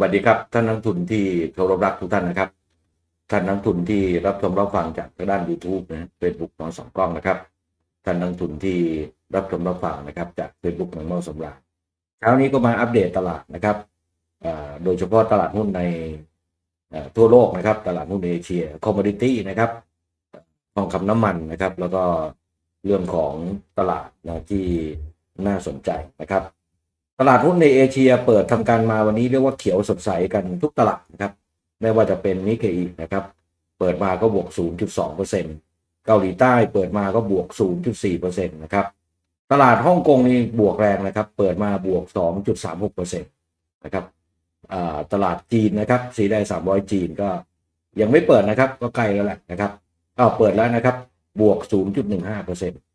วัสดีครับท่านนักทุนที่เคารพรักทุกท่านนะครับ ท่านนักทุนที่รับชมรับฟังจากทางด้าน YouTube นะเฟซบุ๊กน้องสองกล้องนะครับ ท่านนักทุนที่รับชมรับฟังนะครับจากเฟซบุ๊กน้องเมาสำราญเช้านี้ก็มาอัปเดตตลาดนะครับโดยเฉพาะตลาดหุ้นในทั่วโลกนะครับ ตลาดหุ้นเอเชียคอมมอดิตี้นะครับทองคำน้ำมันนะครับ แล้วก็เรื่องของตลาดนะที่น่าสนใจนะครับ ตลาดหุ้นในเอเชียเปิดทำการมาวันนี้เรียกว่าเขียวสดใสกันทุกตลาดนะครับ ไม่ว่าจะเป็นนิเคอีนะครับ เปิดมาก็บวก 0.2%เกาหลีใต้เปิดมาก็บวก 0.4%นะครับ ตลาดฮ่องกงนี่บวกแรงนะครับ เปิดมาบวก 2.36%นะครับตลาดจีนนะครับสีแดง300 จีนก็ยังไม่เปิดนะครับ ก็ใกล้แล้วแหละนะครับก็เปิดแล้วนะครับ บวก 0.15%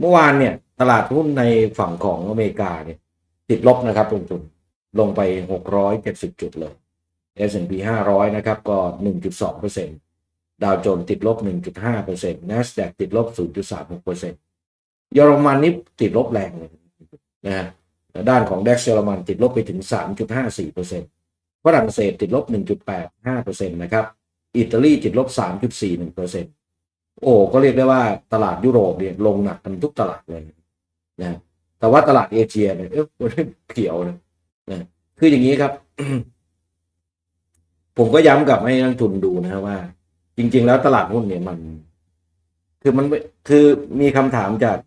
เมื่อวานเนี่ยตลาดหุ้นในฝั่งของอเมริกาเนี่ยติดลบนะครับลงทุนลงไป 670 จุดเลย S&P 500 นะครับ ก็ 1.2%ดาวโจนติดลบ 1.5% NASDAQ ติดลบ 0.36%เยอรมันนี่ติดลบแรงเลยนะฮะด้านของ DAX เยอรมันติดลบไปถึง 3.54%ฝรั่งเศสติดลบ 1.85%นะครับ อิตาลีติดลบ 3.41% โอ้ก็เรียกได้ว่าตลาดยุโรปเนี่ยลงหนักกันทุกตลาดเลยนะแต่ว่าตลาดเอเชียเนี่ยเอ๊ะมันเขียวนะนะคืออย่างนี้ครับ ผมก็ย้ำกับให้นักทุนดูนะว่า จริง ๆ แล้วตลาดหุ้นเนี่ยมัน คือมันคือมีคำถามจาก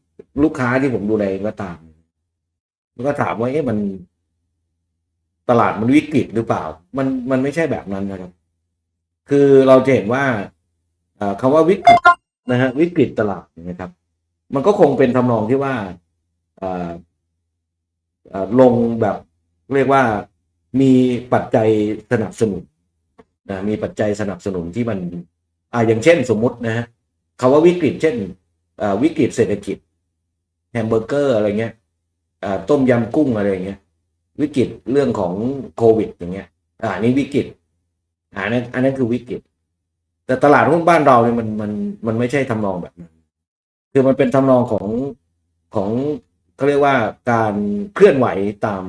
ลูกค้าที่ผมดูแลเองก็ตามมันก็ถามว่าเอ๊ะมันตลาดมันวิกฤตหรือเปล่า มันมันไม่ใช่แบบนั้นนะครับ คือเราจะเห็นว่า คำว่าวิกฤตนะฮะวิกฤตตลาดนะครับ มันก็คงเป็นทำนองที่ว่าอ่าอ่าลงแบบเรียกว่ามีปัจจัยสนับสนุนนะมีปัจจัยสนับสนุนที่มันอ่าอย่างเช่นสมมุตินะฮะคำว่าวิกฤต เช่นวิกฤตเศรษฐกิจแฮมเบอร์เกอร์อะไรเงี้ยอ่าต้มยำกุ้งอะไรเงี้ยวิกฤตเรื่องของโควิดอย่างเงี้ยอ่านี่วิกฤตอ่านั้นอันนั้นคือวิกฤต แต่ตลาดหุ้นบ้านเราเนี่ยมันมันมันไม่ใช่ทำนองแบบนั้น คือมันเป็นทำนองของของเขาเรียกว่าการเคลื่อนไหวตาม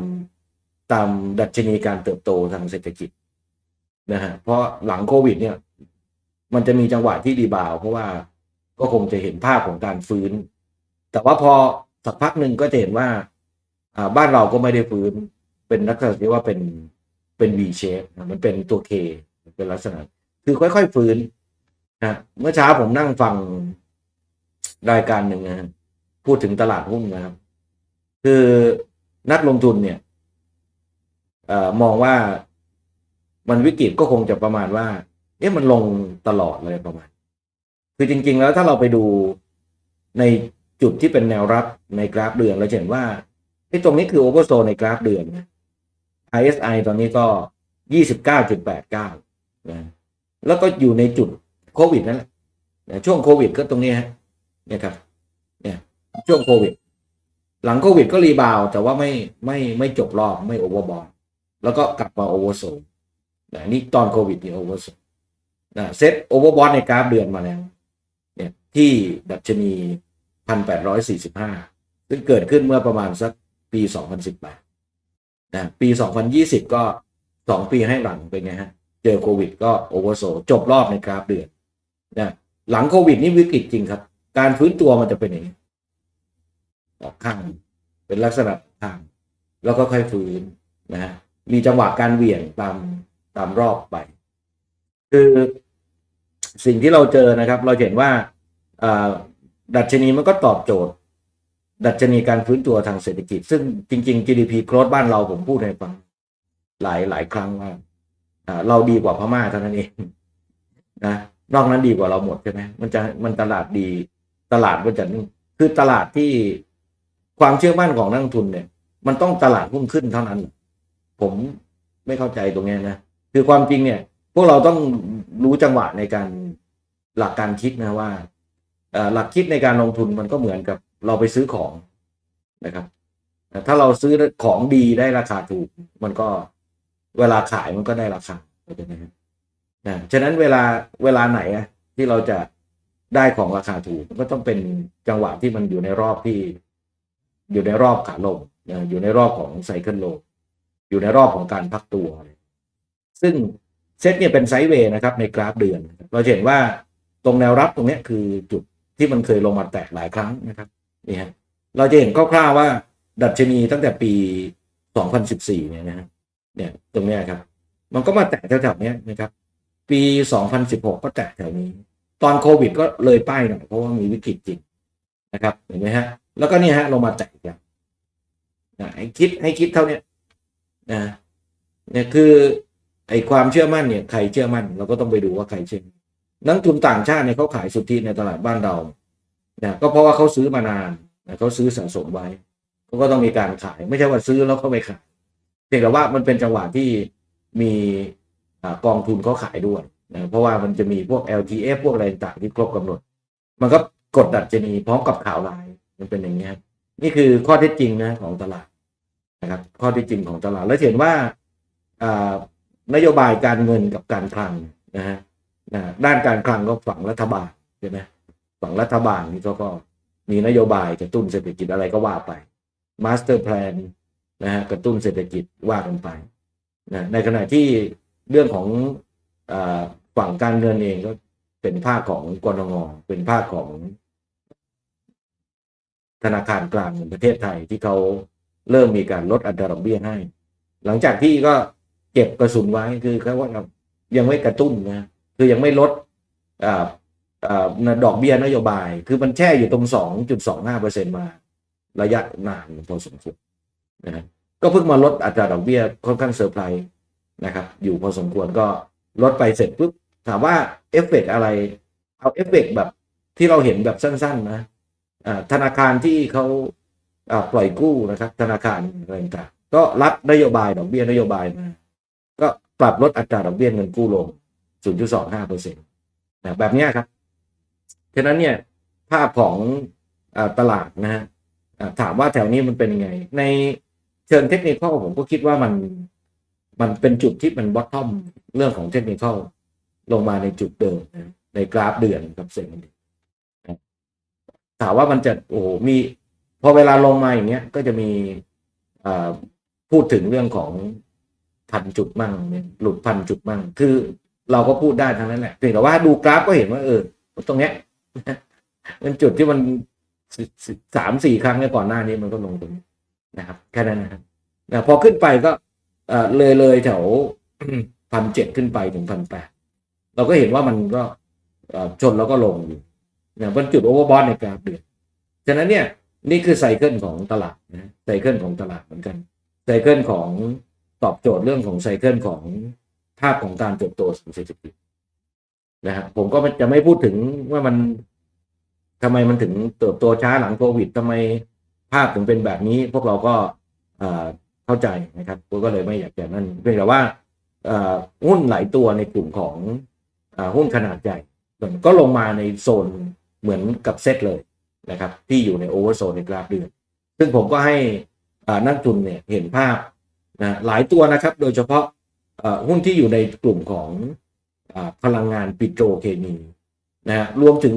ตามดัชนีการเติบโตทางเศรษฐกิจนะฮะเพราะหลังโควิด เนี่ย มันจะมีจังหวะที่ดีบาวเพราะว่าก็คงจะเห็นภาพของการฟื้น แต่ว่าพอสักพักหนึ่งก็จะเห็นว่าอ่าบ้านเราก็ไม่ได้ฟื้น เป็นลักษณะที่ว่าเป็นเป็น V shape นะมันเป็นตัว K เป็นลักษณะ คือค่อยๆฟื้นนะเมื่อเช้าผมนั่งฟังรายการหนึ่งนะพูดถึงตลาดหุ้นนะครับ คือนักลงทุนเนี่ยอมองว่ามันวิกฤตก็คงจะประมาณว่า เอ๊ะมันลงตลอดเลยประมาณ คือจริง ๆ แล้วถ้าเราไปดูในจุดที่เป็นแนวรับในกราฟเดือนเราเห็นว่าไอ้ตรงนี้คือโอเวอร์โซในกราฟเดือน ISI ตอนนี้ก็ยี่สิบเก้าจุดแปดเก้านะ แล้วก็อยู่ในจุดโควิดนั่นแหละช่วงโควิดก็ตรงนี้ฮะเนี่ยครับเนี่ยช่วงโควิด หลังโควิดก็รีบาวแต่ว่าไม่ไม่ไม่จบรอบไม่โอเวอร์บอลแล้วก็กลับมาโอเวอร์โซนนี่ตอนโควิดนี่โอเวอร์โซนะเซ็ตโอเวอร์บอลในกราฟเดือนมาแล้วเนี่ยที่ดัชนีพันแปดร้อยสี่สิบห้าซึ่งเกิดขึ้นเมื่อประมาณสักปีสองพันสิบแปดนะปีสองพันยี่สิบก็สองปีให้หลังเป็นไงฮะ เจอโควิดก็โอเวอร์โซจบรอบในกราฟเดือนนะหลังโควิดนี่วิกฤตจริงครับ การฟื้นตัวมันจะเป็นอย่างนี้ออกข้างเป็นลักษณะทาง แล้วก็ค่อยฟื้นนะมีจังหวะการเหวี่ยงตามตามรอบไป คือสิ่งที่เราเจอนะครับ เราเห็นว่าดัชนีมันก็ตอบโจทย์ ดัชนีการฟื้นตัวทางเศรษฐกิจ ซึ่งจริง ๆ GDP growth บ้านเราผมพูดให้ฟังหลายหลายครั้งว่า เราดีกว่าพม่าเท่านั้นเองนะนอกนั้นดีกว่าเราหมดใช่ไหมมันจะมันตลาดดีตลาดมันจะนี่คือตลาดที่ความเชื่อมั่นของนักลงทุนเนี่ย มันต้องตลาดหุ้นขึ้นเท่านั้น ผมไม่เข้าใจตรงนี้นะคือความจริงเนี่ย พวกเราต้องรู้จังหวะในการหลักการคิดนะว่าหลักคิดในการลงทุนมันก็เหมือนกับเราไปซื้อของนะครับถ้าเราซื้อของดีได้ราคาถูก มันก็ เวลาขายมันก็ได้ราคาเข้าใจไหมครับนะฉะนั้นเวลาเวลาไหนอะที่เราจะได้ของราคาถูกก็ต้องเป็นจังหวะที่มันอยู่ในรอบที่ อยู่ในรอบขาลงนะอยู่ในรอบของไซเคิลโลอยู่ในรอบของการพักตัว ซึ่งเซตเนี่ยเป็นไซด์เวย์นะครับในกราฟเดือน เราจะเห็นว่าตรงแนวรับตรงนี้คือจุดที่มันเคยลงมาแตกหลายครั้งนะครับนี่ฮะเราจะเห็นคร่าวๆว่าดัชนีตั้งแต่ปี 2014 เนี่ยนะฮะ เนี่ยตรงเนี้ยครับ มันก็มาแตะแถวๆนี้นะครับ ปี 2016 ก็แตะแถวนี้ ตอนโควิดก็เลยป้ายหน่อยเพราะว่ามีวิกฤตจริงนะครับเห็นไหมฮะ แล้วก็เนี่ยฮะลงมาแตะกแล้วนะให้คิดให้คิดเท่านี้นะเนี่ยคือไอ้ความเชื่อมั่นเนี่ยใครเชื่อมั่น เราก็ต้องไปดูว่าใครเชื่อนักทุนต่างชาติเนี่ยเขาขายสุทธิในตลาดบ้านเรานะก็เพราะว่าเขาซื้อมานานนะเขาซื้อสะสมไว้เขาก็ต้องมีการขาย ไม่ใช่ว่าซื้อแล้วเขาไปขาย พียงแต่ว่ามันเป็นจังหวะที่มีอกองทุนเขาขายด้วยนะเพราะว่ามันจะมีพวก LTF พวกอะไรต่างที่ครบกำหนด มันก็กดดัชนีพร้อมกับข่าวร้ายมันเป็นอย่างนี้ครับนี่คือข้อเท็จจริงนะของตลาดนะครับ ข้อเท็จจริงของตลาด แล้วเห็นว่านโยบายการเงินกับการคลังนะฮะนะด้านการคลังก็ฝั่งรัฐบาลใช่ไหมฝั่งรัฐบาลนี่ก็ก็มีนโยบายกระตุ้นเศรษฐกิจอะไรก็ว่าไปมาสเตอร์แพลน นะฮะกระตุ้นเศรษฐกิจว่ากันไปนะในขณะที่เรื่องของอฝั่งการเงินเองก็เป็นภาคของกรงงเป็นภาคของ ธนาคารกลางแห่งประเทศไทยที่เขาเริ่มมีการลดอัตราดอกเบี้ยให้ หลังจากที่ก็เก็บกระสุนไว้คือเขาว่ายังไม่กระตุ้นนะคือยังไม่ลดออดอกเบี้ยนโยบาย คือมันแช่อยู่ตรงสองจุดสองห้าเปอร์เซ็นมาระยะนานพอสมควร นะก็เพิ่งมาลดอัตราดอกเบี้ยค่อนข้างเซอร์ไพรส์นะครับ อยู่พอสมควรก็ลดไปเสร็จปุ๊บถามว่าเอฟเฟกต์อะไร เอาเอฟเฟกต์แบบที่เราเห็นแบบสั้น ๆ นะธนาคารที่เขาปล่อยกู้นะครับ ธนาคารอะไรต่างก็รับนโยบายดอกเบี้ยนโยบายมาก็ปรับลดอัตราดอกเบี้ยเงินกู้ลง 0.25เปอร์เซ็นต์นะแบบนี้ครับฉะนั้นเนี่ยภาพของอตลาดนะฮะถามว่าแถวนี้มันเป็นยังไง ใน เชิงเทคนิคผมก็คิดว่ามันมันเป็นจุดที่มันบอททอมเรื่องของเทคนิคลงมาในจุดเดิมนะในกราฟเดือนกับเซ็นดีถามว่ามันจะโอ้โหมี พอเวลาลงมาอย่างเงี้ย ก็จะมีอ่าพูดถึงเรื่องของพันจุดมั่งเนี่ยหลุดพันจุดมั่ง คือเราก็พูดได้ทั้งนั้นแหละเพียงแต่ว่าดูกราฟก็เห็นว่าเออตรงเนี้ยเป็นจุดที่มันสิสิสามสี่ครั้งในก่อนหน้านี้มันก็ลงตรงนี้ นะครับแค่นั้นนะครับนะพอขึ้นไปก็เออเลยเลยแถวพันเจ็ดขึ้นไปถึงพันแปดเราก็เห็นว่ามันก็ชนแล้วก็ลงอยู่เนี่ยเป็นจุดโอเวอร์บอทในกราฟเดือนฉะนั้นเนี่ยนี่คือไซเคิลของตลาดนะไซเคิลของตลาดเหมือนกันไซเคิลของตอบโจทย์เรื่องของไซเคิลของภาพของการเติบโตของเศรษฐกิจนะครับผมก็จะไม่พูดถึงว่ามันทำไมมันถึงเติบโตช้าหลังโควิดทำไม ภาพถึงเป็นแบบนี้พวกเราก็เข้าใจนะครับก็เลยไม่อยากจะนั่นเพียงแต่ว่าหุ้นหลายตัวในกลุ่มของอหุ้นขนาดใหญ่ก็ลงมาในโซนเหมือนกับเซตเลยนะครับที่อยู่ในโอเวอร์โซนในกราฟเดือน ซึ่งผมก็ให้นักทุนเนี่ยเห็นภาพนะหลายตัวนะครับโดยเฉพาะหุ้นที่อยู่ในกลุ่มของอพลังงานปิโตรเคมีนะฮะรวมถึง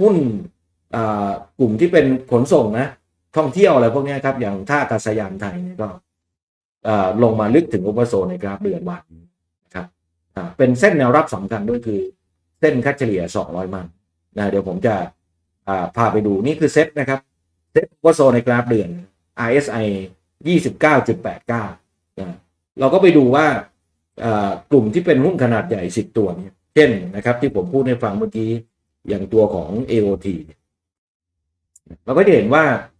หุ้นกลุ่มที่เป็นขนส่งนะ ท่องเที่ยวอะไรพวกเนี้ยครับ อย่างท่าอากาศยานไทยเนี่ยก็อ่าลงมาลึกถึงโอเวอร์โซนในกราฟเดือนวันนะครับอ่าเป็นเส้นแนวรับสำคัญด้วยคือ เส้นค่าเฉลี่ย 200 มันนะเดี๋ยวผมจะอ่าพาไปดูนี่คือเซ็ตนะครับเซ็ตว่าโซนในกราฟเดือน RSI 29.89นะเราก็ไปดูว่าอ่ากลุ่มที่เป็นหุ้นขนาดใหญ่ 10 ตัวเนี่ยเช่นนะครับ ที่ผมพูดให้ฟังเมื่อกี้อย่างตัวของ AOT เนี่ยเราก็จะเห็นว่าอ่า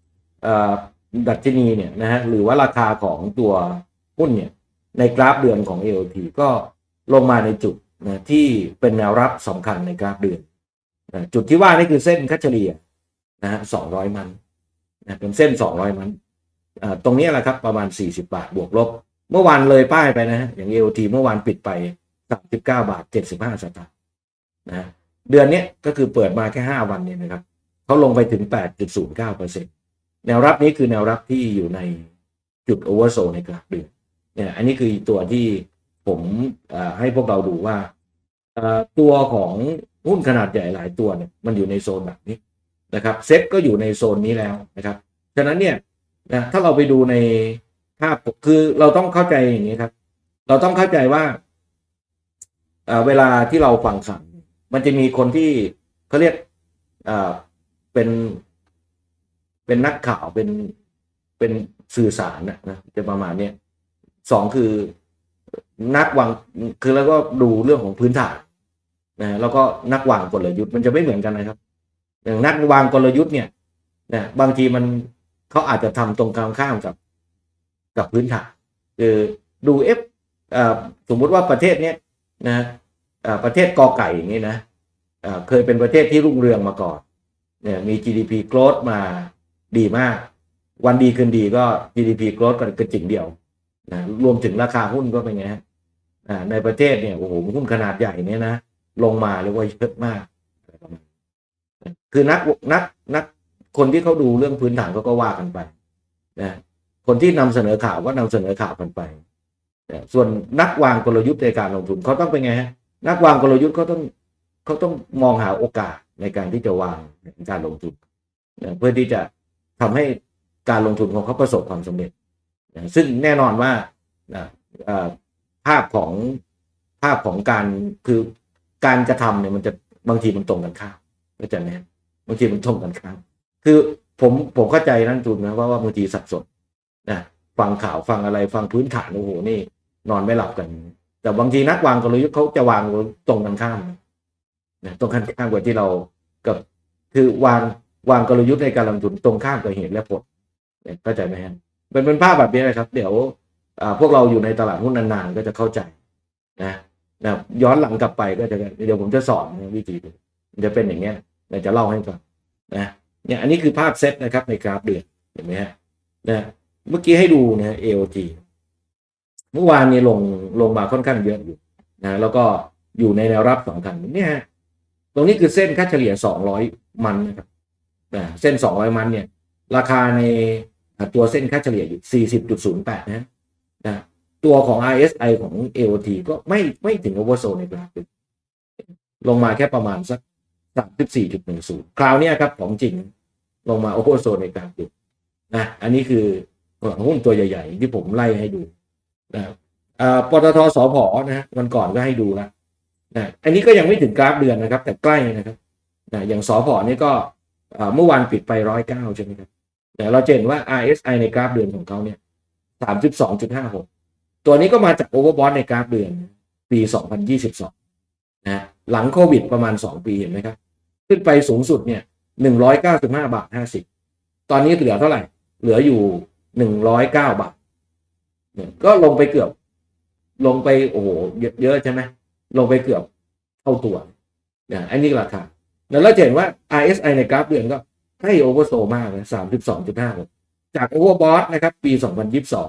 ดัชนีเนี่ยนะฮะหรือว่าราคาของตัวหุ้นเนี่ยในกราฟเดือนของ AOT ก็ลงมาในจุดนะที่เป็นแนวรับสำคัญในกราฟเดือนนะจุดที่ว่านี่คือเส้นค่าเฉลี่ยนะฮะสองร้อยมันนะเป็นเส้นสองร้อยมันตรงนี้แหละครับประมาณสี่สิบาทบวกลบ เมื่อวานเลยป้ายไปนะฮะอย่าง AOT เมื่อวานปิดไปสามสิบเก้าบาทเจ็ดสิบห้าสตางค์นะเดือนนี้ก็คือเปิดมาแค่ห้าวันเนี่ยนะครับเขาลงไปถึงแปดจุดศูนย์เก้าเปอร์เซ็นต แนวรับนี้คือแนวรับที่อยู่ในจุดโอเวอร์โซในกราฟเดือนเนี่ยอันนี้คือตัวที่ผมให้พวกเราดูว่าตัวของหุ้นขนาดใหญ่หลายตัวเนี่ยมันอยู่ในโซนแบบนี้นะครับเซ็ตก็อยู่ในโซนนี้แล้วนะครับฉะนั้นเนี่ยนะถ้าเราไปดูในภาพคือเราต้องเข้าใจอย่างนี้ครับ เราต้องเข้าใจว่าเวลาที่เราฟังข่าวมันจะมีคนที่เขาเรียกเป็น เป็นนักข่าวเป็นเป็นสื่อสารนะนะจะประมาณเนี้ยสองคือนักวางคือแล้วก็ดูเรื่องของพื้นฐานนะแล้วก็นักวางกลยุทธ์มันจะไม่เหมือนกันนะครับ อย่างนักวางกลยุทธ์เนี่ยนะบางทีมันเขาอาจจะทำตรงกลางข้ามกับ กับพื้นฐานคือดูเอฟสมมุติว่าประเทศเนี้ยนะประเทศกอไก่อย่างนี้นะเคยเป็นประเทศที่รุ่งเรืองมาก่อนเนี่ยมี GDP growth มา ดีมาก วันดีคืนดีก็ GDP growth ก็กระจิงเดียวนะรวมถึงราคาหุ้นก็เป็นไงฮะในประเทศเนี่ยโอ้โหหุ้นขนาดใหญ่เนี่ยนะลงมาเรียกว่าเยอะมาก คือนักนักนักคนที่เขาดูเรื่องพื้นฐานเขาก็ว่ากันไปนะคนที่นำเสนอข่าวก็นำเสนอข่าวกันไปนะส่วนนักวางกลยุทธ์ในการลงทุนเขาต้องเป็นไงฮะนักวางกลยุทธ์เขาต้องเขาต้องมองหาโอกาสในการที่จะวางการลงทุนนะเพื่อที่จะ ทำให้การลงทุนของเขาประสบความสำเร็จนะซึ่งแน่นอนว่านะภาพของภาพของการคือการกระทำเนี่ยมันจะบางทีมันตรงกันข้ามเข้าใจไหมฮะบางทีมันตรงกันข้ามคือผมผมเข้าใจนักลงทุนนะว่าว่าบางทีสับสนนะฟังข่าวฟังอะไรฟังพื้นฐานโอ้โหนี่ นอนไม่หลับกัน แต่บางทีนักวางกลยุทธ์เขาจะวางตรงกันข้ามนะตรงกันข้ามกว่าที่เรากับคือวาง วางกลยุทธ์ในการลงทุนตรงข้ามกับเหตุและผลเข้าใจไหมฮะเป็นเป็นภาพแบบนี้เลยครับ เดี๋ยวพวกเราอยู่ในตลาดหุ้นนานๆก็จะเข้าใจนะนะย้อนหลังกลับไปก็จะเดี๋ยวผมจะสอนวิธีมันจะเป็นอย่างเงี้ยเดี๋ยวจะเล่าให้ฟังนะเนี่ยอันนี้คือภาพเซตนะครับในกราฟเดือนเห็นไหมฮะนะเมื่อกี้ให้ดูนะ AOT เมื่อวานนี้ลงลงมาค่อนข้างเยอะอยู่นะแล้วก็อยู่ในแนวรับสองคันเนี่ยฮะตรงนี้คือเส้นค่าเฉลี่ย200มันนะครับ เส้น 200 มันเนี่ย ราคาในตัวเส้นค่าเฉลี่ยอยู่ 40.08 นะนะตัวของ RSI ของ AOT ก็ไม่ไม่ถึงโอเวอร์โซนในกราฟลงมาแค่ประมาณสัก 34.10 คราวนี้ครับของจริงลงมาโอเวอร์โซนในกราฟอยู่นะอันนี้คือหุ้นตัวใหญ่ ๆ ที่ผมไล่ให้ดูนะอ่าปตทสพนะวันก่อนก็ให้ดูล้วนะอันนี้ก็ยังไม่ถึงกราฟเดือนนะครับ แต่ใกล้นะครับนะอย่างสพนี่ก็ เมื่อวานปิดไปร้อยเก้าใช่ไหมครับแต่เราเห็นว่า RSI ในกราฟเดือนของเขาเนี่ยสามสิบสองจุดห้าหกตัวนี้ก็มาจากโอเวอร์บอทในกราฟเดือนปีสองพันยี่สิบสองนะหลังโควิดประมาณสองปีเห็นไหมครับ ขึ้นไปสูงสุดเนี่ยหนึ่งร้อยเก้าสิบห้าบาทห้าสิบตอนนี้เหลือเท่าไหร่ เหลืออยู่หนึ่งร้อยเก้าบาทเนี่ยก็ลงไปเกือบ ลงไปโอ้โหเยอะเยอะใช่ไหมลงไปเกือบเท่าตัวเนี่ยอันนี้ราคา แล้วเราจะเห็นว่า RSI ในกราฟเดือนก็ให้โอเวอร์โซมากนะสามสิบสองจุดห้าจากโอเวอร์บอทนะครับ ปีสองพันยิบสอง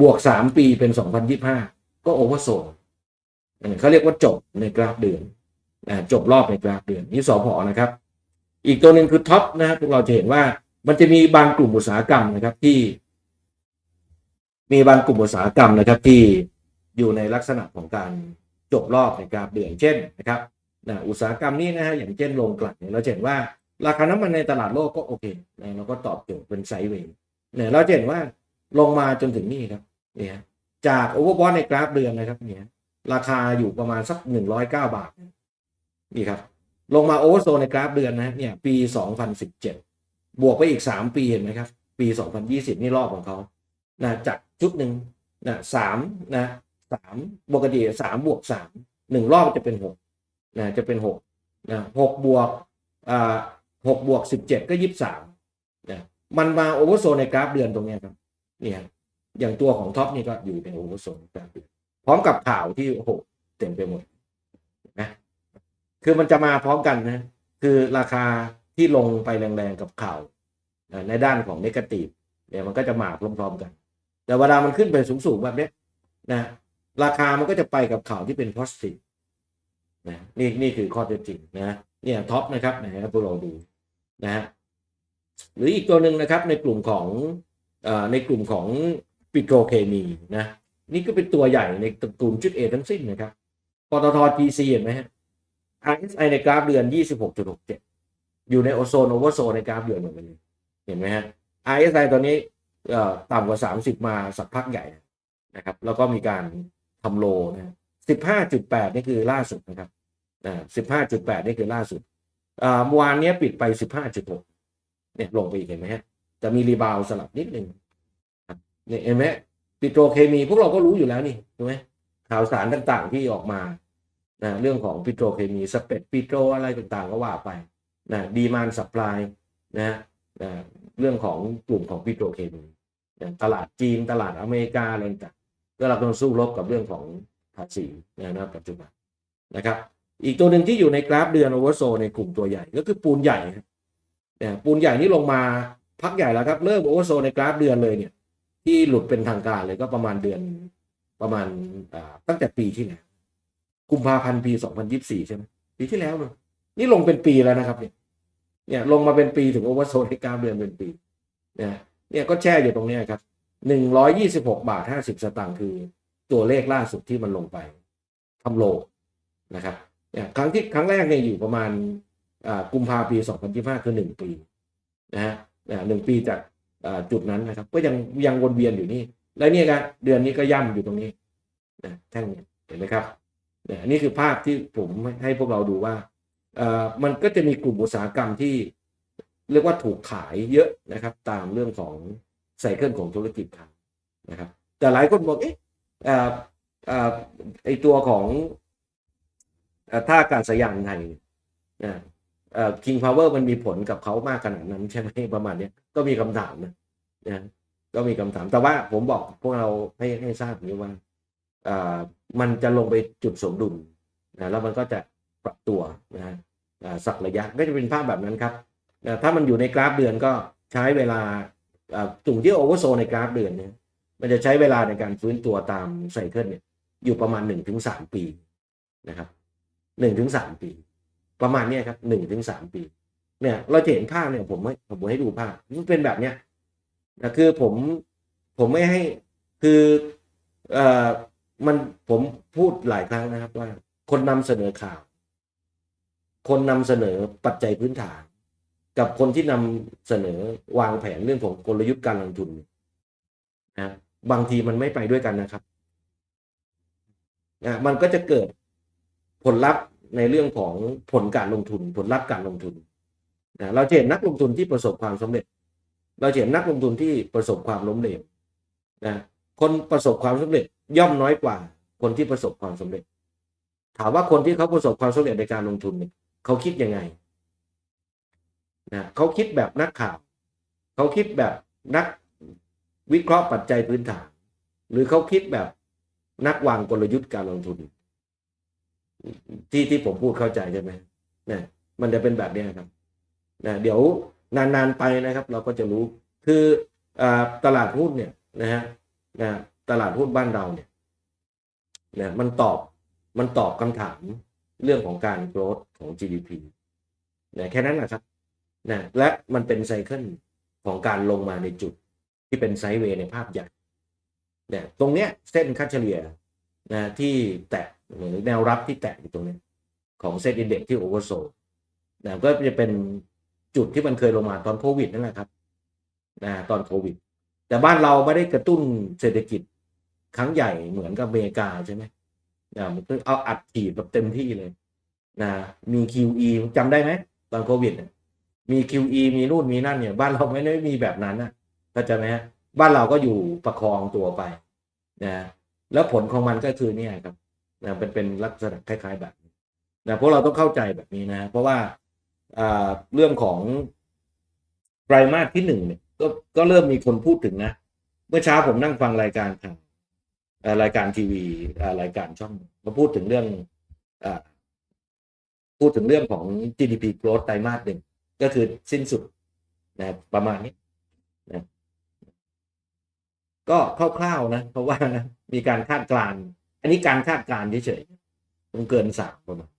บวกสามปีเป็นสองพันยิบห้าก็โอเวอร์โซเขาเรียกว่าจบในกราฟเดือนจบรอบในกราฟเดือนนี่สอพอนะครับ อีกตัวหนึ่งคือท็อปนะครับพวกเราจะเห็นว่ามันจะมีบางกลุ่มอุตสาหกรรมนะครับที่ มีบางกลุ่มอุตสาหกรรมนะครับที่อยู่ในลักษณะของการจบรอบในกราฟเดือนเช่นนะครับ นะอุตสาหกรรมนี้นะฮะอย่างเช่นโรงกลั่นเนี่ยเราเห็นว่าราคาน้ำมันในตลาดโลกก็โอเคนะเราก็ตอบโจทย์เป็นไซด์เวย์เนี่ยเราเห็นว่าลงมาจนถึงนี่ครับเนี่ยจากโอเวอร์บอทในกราฟเดือนนะครับเนี่ยราคาอยู่ประมาณสักหนึ่งร้อยเก้าบาทนี่ครับลงมาโอเวอร์โซในกราฟเดือนนะเนี่ยปี2017บวกไปอีก3ปีเห็นไหมครับปี2020นี่รอบของเขานะจากชุดหนึ่งนะสามนะสามปกติสามบวกสามหนึ่งรอบจะเป็นหก นะจะเป็นหกนะหกบวกอ่าหกบวกสิบเจ็ดก็ยี่สิบสามนะมันมาโอเวอร์โซนในกราฟเดือนตรงนี้ครับเนี่ยอย่างตัวของท็อปนี่ก็อยู่ในโอเวอร์โซนกราฟพร้อมกับข่าวที่โอ้โหเต็มไปหมดนะคือมันจะมาพร้อมกันนะคือราคาที่ลงไปแรงๆกับข่าวในด้านของเนกาทีฟเนี่ยมันก็จะมาพร้อมๆกัน แต่เวลามันขึ้นไปสูงๆแบบนี้นะราคามันก็จะไปกับข่าวที่เป็น positive นะนี่นี่คือข้อเท็จจริงนะเนี่ยท็อปนะครับนะครับพวกเราดูนะฮะหรืออีกตัวหนึ่งนะครับในกลุ่มของอในกลุ่มของปิโตรเคมีนะนี่ก็เป็นตัวใหญ่ในตระกูลจุดเอทั้งสิ้นนะครับปตท GC เห็นไหมฮะ RSI ในกราฟเดือน 26.67 อยู่ในโอโซนโอเวอร์โซนในกราฟเดือนเหมือนกันเลย เห็นไหมฮะ RSI ตอนนี้ต่ำกว่า 30 มาสักพักใหญ่นะครับ แล้วก็มีการทำโลนะ15.8 นี่คือล่าสุดนะครับ อ่า15.8นี่คือล่าสุดอ่าเมื่อวานเนี้ยปิดไป15.6เนี่ยลงไปอีกเห็นไหมฮะจะมีรีบาวสลับนิดนึงเนี่ยเห็นไหมปิโตรเคมี พวกเราก็รู้อยู่แล้วนี่ถูกไหมข่าวสารต่างๆที่ออกมานะเรื่องของปิโตรเคมีสเปดปิโตรอะไรต่างๆก็ว่าไปนะดีมานสัปายนะนะเรื่องของกลุ่มของปิโตรเคมีอย่างตลาดจีนตลาดอเมริกาอะไรต่างๆก็เราต้องสู้รบกับเรื่องของภาษีนะณปัจจุบันนะครับ อีกตัวหนึ่งที่อยู่ในกราฟเดือนโอเวอร์โซในกลุ่มตัวใหญ่ก็คือปูนใหญ่เนี่ยปูนใหญ่นี่ลงมาพักใหญ่แล้วครับเริ่มโอเวอร์โซในกราฟเดือนเลยเนี่ย ที่หลุดเป็นทางการเลยก็ประมาณเดือนประมาณตั้งแต่ปีที่แล้วกุมภาพันธ์ปี2024ใช่ไหมปีที่แล้วเนอะนี่ลงเป็นปีแล้วนะครับ เนี่ย เนี่ยลงมาเป็นปีถึงโอเวอร์โซในกราฟเดือนเป็นปีเนี่ยเนี่ยก็แช่อยู่ตรงนี้ครับ126บาท50สตางค์คือ ตัวเลขล่าสุดที่มันลงไปทำโลนะครับ ครั้งที่ครั้งแรกเนี่ยอยู่ประมาณกุมภาพันธ์ปี 2025 คือ 1 ปีนะฮะหนึ่งปีจากจุดนั้นนะครับ ก็ยังยังวนเวียนอยู่นี่ และนี่ยนเดือนนี้ก็ย่ำอยู่ตรงนี้นะแท่งนี้เห็นไหมครับเนี่ยนนี้คือภาพที่ผมให้พวกเราดูว่าเอ่อมันก็จะมีกลุ่มอุตสาหกรรมที่เรียกว่าถูกขายเยอะนะครับ ตามเรื่องของไซเคิลของธุรกิจครับนะครับ แต่หลายคนบอกเอ๊ะอ่าอ่าไอตัวของ ท่าอากาศยานไทยนะเอ่อ King Power มันมีผลกับเขามากขนาดนั้นใช่ไหมประมาณนี้ก็มีคำถามนะนะก็มีคำถามแต่ว่าผมบอกพวกเราให้ให้ทราบนี้ว่าอ่ามันจะลงไปจุดสมดุลนะแล้วมันก็จะปรับตัวนะสักระยะก็จะเป็นภาพแบบนั้นครับนะถ้ามันอยู่ในกราฟเดือนก็ใช้เวลาอ่าจุ่มที่โอเวอร์โซในกราฟเดือนเนี่ยมันจะใช้เวลาในการฟื้นตัวตามไซเคิลเนี่ยอยู่ประมาณหนึ่งถึงสามปีนะครับ หนึ่งถึงสามปี ประมาณเนี้ยครับหนึ่งถึงสามปี เนี่ย เราจะเห็นภาพเนี่ยผมให้ผมให้ดูภาพมันเป็นแบบเนี้ยนะคือผมผมไม่ให้คือเอ่อมันผมพูดหลายครั้งนะครับว่า คนนำเสนอข่าว คนนำเสนอปัจจัยพื้นฐาน กับคนที่นำเสนอวางแผนเรื่องของกลยุทธ์การลงทุนนะบางทีมันไม่ไปด้วยกันนะครับนะมันก็จะเกิด ลลัพธ์ในเรื่องของผลการลงทุน ผลลัพธ์การลงทุนนะเราจะเห็นนักลงทุนที่ประสบความสำเร็จ เราจะเห็นนักลงทุนที่ประสบความล้มเหลวนะคนประสบความสำเร็จย่อมน้อยกว่า คนที่ประสบความสำเร็จ ถามว่าคนที่เขาประสบความสำเร็จในการลงทุนเนี่ยเขาคิดยังไงนะเขาคิดแบบนักข่าว เขาคิดแบบนักวิเคราะห์ปัจจัยพื้นฐาน หรือเขาคิดแบบนักวางกลยุทธ์การลงทุน ที่ที่ผมพูดเข้าใจใช่ไหมเนี่ยมันจะเป็นแบบนี้ครับนะเดี๋ยวนานๆไปนะครับ เราก็จะรู้คืออตลาดหุ้นเนี่ยนะฮะนะตลาดหุ้นบ้านเราเนี่ยนะมันตอบมันตอบคำถามเรื่องของการโกรธของ GDP นะแค่นั้นแหละครับนะและมันเป็นไซเคิลของการลงมาในจุดที่เป็นไซด์เวย์ในภาพใหญ่เนี่ยตรงเนี้ยเส้นค่าเฉลี่ยนะที่แตะ หรือแนวรับที่แตะอยู่ตรงนี้ของเซ็ตอินเด็กที่โอเวอร์โซนะก็จะเป็นจุดที่มันเคยลงมาตอนโควิดนั่นแหละครับนะตอนโควิด แต่บ้านเราไม่ได้กระตุ้นเศรษฐกิจครั้งใหญ่เหมือนกับอเมริกาใช่ไหมนะมันก็เอาอัดฉีดแบบเต็มที่เลยนะมี QE จำได้ไหมตอนโควิดมี QE มีนู่นมีนั่นเนี่ย บ้านเราไม่ได้มีแบบนั้นนะเข้าใจไหมฮะบ้านเราก็อยู่ประคองตัวไปนะแล้วผลของมันก็คือเนี่ยครับ นะเป็นเป็นลักษณะคล้าย ๆ แบบนี้นะพวกเราต้องเข้าใจแบบนี้นะ เพราะว่าเรื่องของไตรมาสที่หนึ่งเนี่ยก็ก็เริ่มมีคนพูดถึงนะ เมื่อเช้าผมนั่งฟังรายการข่าวเอ่อรายการทีวีรายการช่องมาพูดถึงเรื่องอพูดถึงเรื่องของ GDP growth ไตรมาสหนึ่งก็คือสิ้นสุดนะประมาณนี้นะก็คร่าวๆนะ เพราะว่ามีการคาดการณ์ อันนี้การคาดการณ์เฉยๆมันเกินสามประมาณ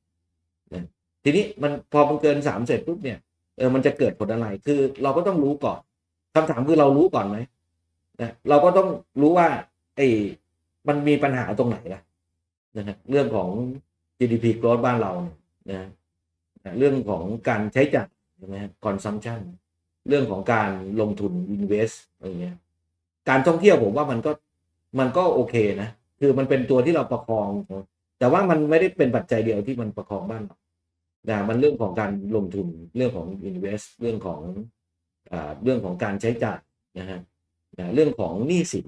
นะทีนี้มันพอมันเกินสามเสร็จปุ๊บเนี่ยเออมันจะเกิดผลอะไรคือเราก็ต้องรู้ก่อนคำถามคือเรารู้ก่อนไหมนะเราก็ต้องรู้ว่าไอ้มันมีปัญหาตรงไหนนะนะฮะเรื่องของ GDP growth บ้านเราเนี่ยนะนะเรื่องของการใช้จ่ายใช่ไหม consumption เรื่องของการลงทุน invest อะไรเงี้ยการท่องเที่ยวผมว่ามันก็มันก็โอเคนะ คือมันเป็นตัวที่เราประคอง แต่ว่ามันไม่ได้เป็นปัจจัยเดียวที่มันประคองบ้านเรานะมันเรื่องของการลงทุนเรื่องของ invest เรื่องของอ่าเรื่องของการใช้จ่ายนะฮะนะเรื่องของหนี้สิน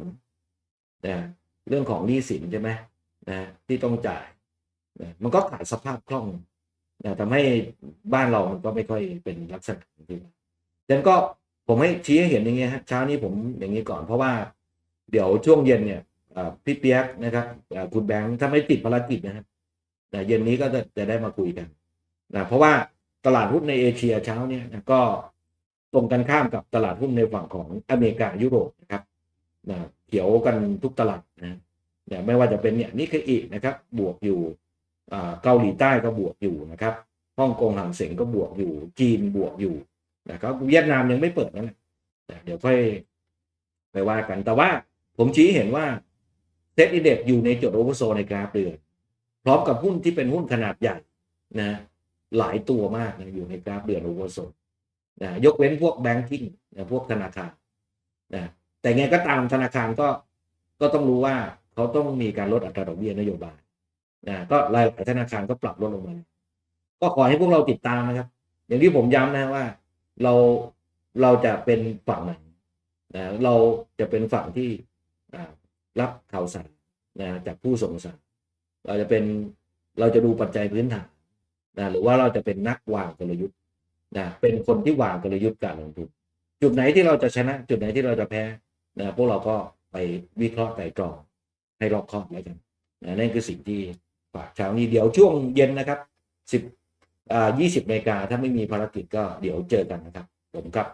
นะเรื่องของหนี้สินใช่ไหมนะที่ต้องจ่ายนะมันก็ขาดสภาพคล่องนะทำให้บ้านเรามันก็ไม่ค่อยเป็นลักษณะที่ดังนั้นก็ผมให้ชี้ให้เห็นอย่างเงี้ยฮะเช้านี้ผมอย่างนี้ก่อนเพราะว่าเดี๋ยวช่วงเย็นเนี่ย พี่เปียกนะครับคุณแบงค์ถ้าไม่ติดภารกิจนะครับเย็นนี้ก็จะจะได้มาคุยกันนะเพราะว่าตลาดหุ้นในเอเชียเช้าเนี่ยนะก็ตรงกันข้ามกับตลาดหุ้นในฝั่งของอเมริกายุโรปนะครับนะเขียวกันทุกตลาดนะเนี่ยไม่ว่าจะเป็นเนี่ยนิเคอีนะครับ บวกอยู่เกาหลีใต้ก็บวกอยู่นะครับฮ่องกงหางเสงก็บวกอยู่ จีนบวกอยู่นะครับเวียดนามยังไม่เปิดนั่นะเดี๋ยวค่อยไปว่ากันแต่ว่าผมชี้เห็นว่า เซ็ตอินเด็กอยู่ในจุดโอเวอร์โซในกราฟเดือนพร้อมกับหุ้นที่เป็นหุ้นขนาดใหญ่นะหลายตัวมากนะอยู่ในกราฟเดือนโอเวอร์โซนะยกเว้นพวกแบงกิ้งนะพวกธนาคารนะแต่ไงก็ตามธนาคารก็ก็ต้องรู้ว่าเขาต้องมีการลดอัตราดอกเบี้ยนโยบายนะก็หลายธนาคารก็ปรับลดลงมา ก็ขอให้พวกเราติดตามนะครับ อย่างที่ผมย้ำนะว่าเราเราจะเป็นฝั่งไหนนะเราจะเป็นฝั่งที่ รับข่าวสารนะจากผู้ส่งสารเราจะเป็นเราจะดูปัจจัยพื้นฐานนะหรือว่าเราจะเป็นนักวางกลยุทธ์นะเป็นคนที่วางกลยุทธ์การลงทุนจุดไหนที่เราจะชนะ จุดไหนที่เราจะแพ้นะพวกเราก็ไปวิเคราะห์ไตรตรองให้รอบคอบแล้วกันนะนั่นคือสิ่งที่ฝากเช้านี้เดี๋ยวช่วงเย็นนะครับสิบอ่ายี่สิบนาฬิกาถ้าไม่มีภารกิจก็เดี๋ยวเจอกันนะครับ ผมครับ